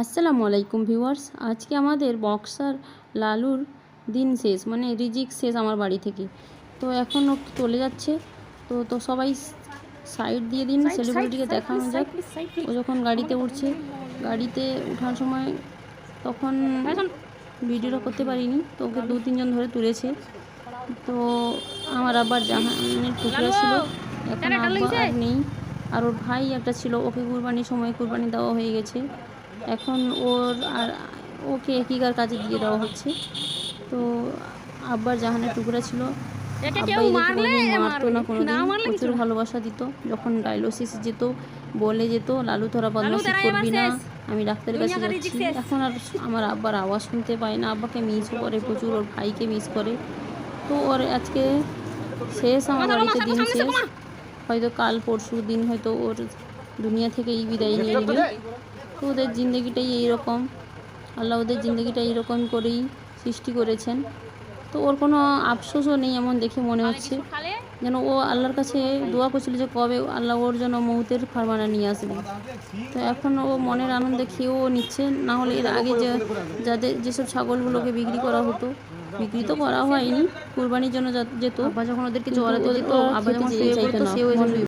আসসালামু আলাইকুম ভিউয়ার্স। আজকে আমাদের বক্সার লালুর দিন শেষ মানে রিজিক শেষ আমার বাড়ি থেকে। তো এখন ও চলে যাচ্ছে। তো তো সবাই সাইড দিয়ে দিন সেলিব্রিটিকে দেখানো যাক। ও যখন গাড়িতে উঠছে গাড়িতে ওঠার সময় তখন ভিডিওটা করতে পারিনি তো ওকে দু তিনজন ধরে তুলেছে। তো আমার আবার জাহানের টুকরা ছিল এখন আব্বা আর নেই। আর ওর ভাই একটা ছিল ওকে কুরবানির সময় কুরবানি দেওয়া হয়ে গেছে। এখন ওর আর ওকে একিকার কাজে দিয়ে দেওয়া হচ্ছে। তো আব্বার জাহানের টুকরা ছিল। মারতো না কোনোদিন প্রচুর ভালোবাসা দিত। যখন ডায়ালিসিস যেত বলে যেত লালু তোরা বদমাশি করবি না। আমি ডাক্তারের কাছে যাচ্ছি। এখন আর আমার আব্বার আওয়াজ শুনতে পাই না। আব্বাকে মিস করে প্রচুর। ওর ভাইকে মিস করে। তো ওর আজকে শেষ আমার বাড়িতে দিন শেষ। হয়তো কাল পরশু দিন হয়তো ওর দুনিয়া থেকেই বিদায় নিয়ে নেবে। তো ওদের জিন্দগিটাই এইরকম আল্লাহ ওদের জিন্দগিটা এইরকম করেই সৃষ্টি করেছেন। তো ওর কোনো আফসোসও নেই এমন দেখে মনে হচ্ছে। যেন ও আল্লাহর কাছে দোয়া করছিল যে কবে আল্লাহ ওর জন্য মৌতের ফারমানা নিয়ে আসবে। তো এখন ও মনের আনন্দে খেয়েও নিচ্ছে না হলে এর আগে যে যাদের যেসব ছাগলগুলোকে বিক্রি করা হতো বিক্রি তো করা হয়নি কুরবানির জন্য যা- যেত আবার যখন ওদেরকে চড়াতে যেত আবার যখন চাইতো সেও